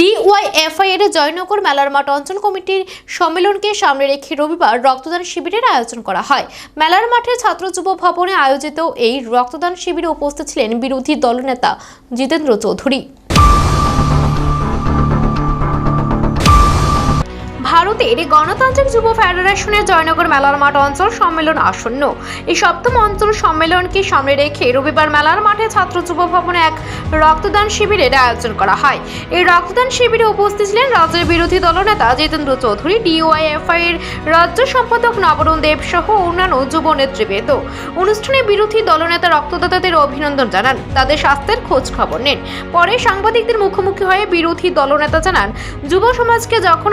DYFI এর জয়নগর মেলার মাঠ অঞ্চল কমিটির সম্মেলনকে সামনে রেখে রবিবার রক্তদান শিবিরের আয়োজন করা হয়। মেলার মাঠে ছাত্র যুব ভবনে আয়োজিত এই রক্তদান শিবিরে উপস্থিত ছিলেন বিরোধী দলনেতা জিতেন্দ্র চৌধুরী। ভারতের গণতান্ত্রিক যুব ফেডারেশনের জয়নগর মেলার মাঠ অঞ্চল সম্মেলন আসন্ন। এই সপ্তম অঞ্চল সম্মেলনকে সামনে রেখে রবিবার মেলার মাঠে ছাত্র যুব ভবনে এক রক্তদান শিবিরের আয়োজন করা হয়। এই রক্তদান শিবিরে উপস্থিত ছিলেন রাজ্যের বিরোধী দলনেতা জিতেন্দ্র চৌধুরী, ডিওয়াইএফআই এর রাজ্য সম্পাদক নবরণ দেব সহ অন্যান্য যুব নেতৃবৃন্দ। অনুষ্ঠানে বিরোধী দলনেতা রক্তদাতাদের অভিনন্দন জানান। তাদের স্বাস্থ্যের খোঁজ খবর নেন। পরে সাংবাদিকদের মুখোমুখি হয়ে বিরোধী দলনেতা জানান, যুব সমাজকে যখন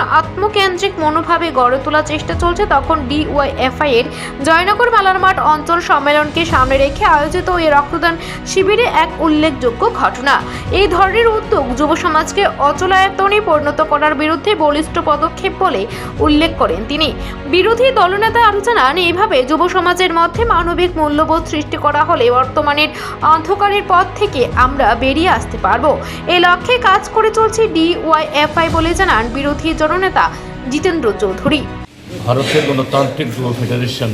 আত্মকেন্দ্রিক মনোভাবে গড়ে তোলার চেষ্টা চলছে, তখন ডিওয়াইএফআই এর জয়নগর মেলার মাঠ অঞ্চল সম্মেলনকে সামনে রেখে আয়োজিত এই রক্তদান শিবিরে এক উল্লেখযোগ্য ঘটনা। এই ধরনের উদ্যোগ যুব সমাজকে অচলায়তনে পরিণত করার বিরুদ্ধে বলিষ্ঠ পদক্ষেপ বলে উল্লেখ করেন তিনি। বিরোধী দলনেতা আরও জানান এইভাবে যুব সমাজের মধ্যে মানবিক মূল্যবোধ সৃষ্টি করা হলে বর্তমানের অন্ধকারের পথ থেকে আমরা বেরিয়ে আসতে পারব। এই লক্ষ্যে কাজ করে চলছে ডিওয়াইএফআই বলে জানান বিরোধী জননেতা জিতেন্দ্র চৌধুরী। ভারতের গণতান্ত্রিক যুব ফেডারেশন,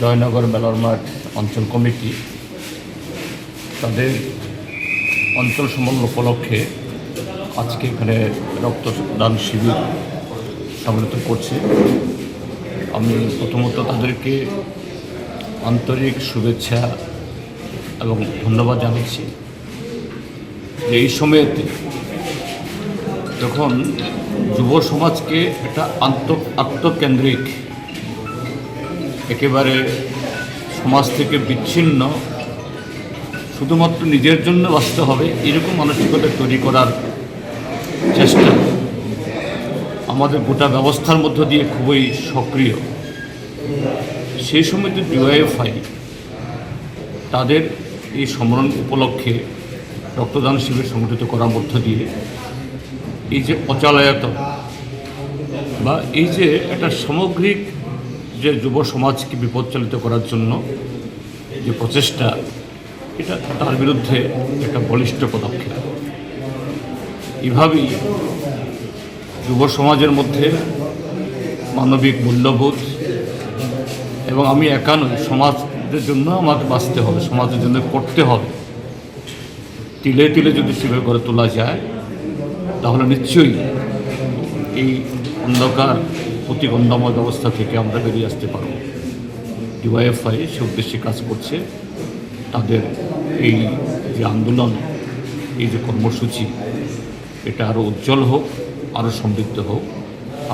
জয়নগর মেলার মাঠ, অঞ্চল কমিটি, তাদের অঞ্চল সম্মেলন উপলক্ষে আজকে এখানে রক্তদান শিবির সংগঠিত করছে। আমি প্রথমত তাদেরকে আন্তরিক শুভেচ্ছা এবং ধন্যবাদ জানাচ্ছি। যে এই সময়েতে যখন যুব সমাজকে একটা আন্ত, আত্মকেন্দ্রিক, একেবারে সমাজ থেকে বিচ্ছিন্ন, শুধুমাত্র নিজের জন্য বাঁচতে হবে, এরকম মানসিকতা তৈরি করার চেষ্টা আমাদের গোটা ব্যবস্থার মধ্য দিয়ে খুবই সক্রিয়। সেই সময় যে ডিওয়াইএফআই তাদের এই সম্মেলন উপলক্ষে রক্তদান শিবির সংগঠিত করার মধ্য দিয়ে এই যে অচালায়ত বা এই যে একটা সামগ্রিক যে যুব সমাজকে বিপদচালিত করার জন্য যে প্রচেষ্টা, এটা তার বিরুদ্ধে একটা বলিষ্ঠ পদক্ষেপ। এভাবেই যুব সমাজের মধ্যে মানবিক মূল্যবোধ এবং আমি একা নই, সমাজের জন্য আমাকে বাঁচতে হবে, সমাজের জন্য করতে হবে। তিলে তিলে যদি সেভাবে গড়ে তোলা যায় তাহলে নিশ্চয়ই এই অন্ধকার প্রতিবন্ধময় ব্যবস্থা থেকে আমরা বেরিয়ে আসতে পারব। ডিওয়াইএফআই সে উদ্দেশ্যে কাজ করছে। তাদের এই যে আন্দোলন, এই যে কর্মসূচি, এটা আরও উজ্জ্বল হোক, আরও সমৃদ্ধ হোক।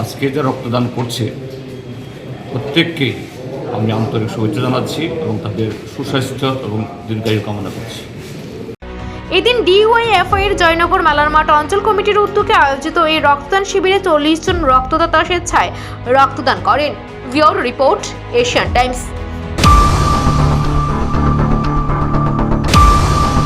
আজকে যা রক্তদান করছে, প্রত্যেককে আমি আন্তরিক শুভেচ্ছা জানাচ্ছি এবং তাদের সুস্বাস্থ্য এবং দীর্ঘায়ু কামনা করছি। এদিন ডিওয়াইএফআই এর জয়নগর মালার মাঠ অঞ্চল কমিটির উদ্যোগে আয়োজিত এই রক্তদান শিবিরে চল্লিশ জন রক্তদাতা স্বেচ্ছায় রক্তদান করেন। ভিওর রিপোর্ট, এশিয়ান টাইমস।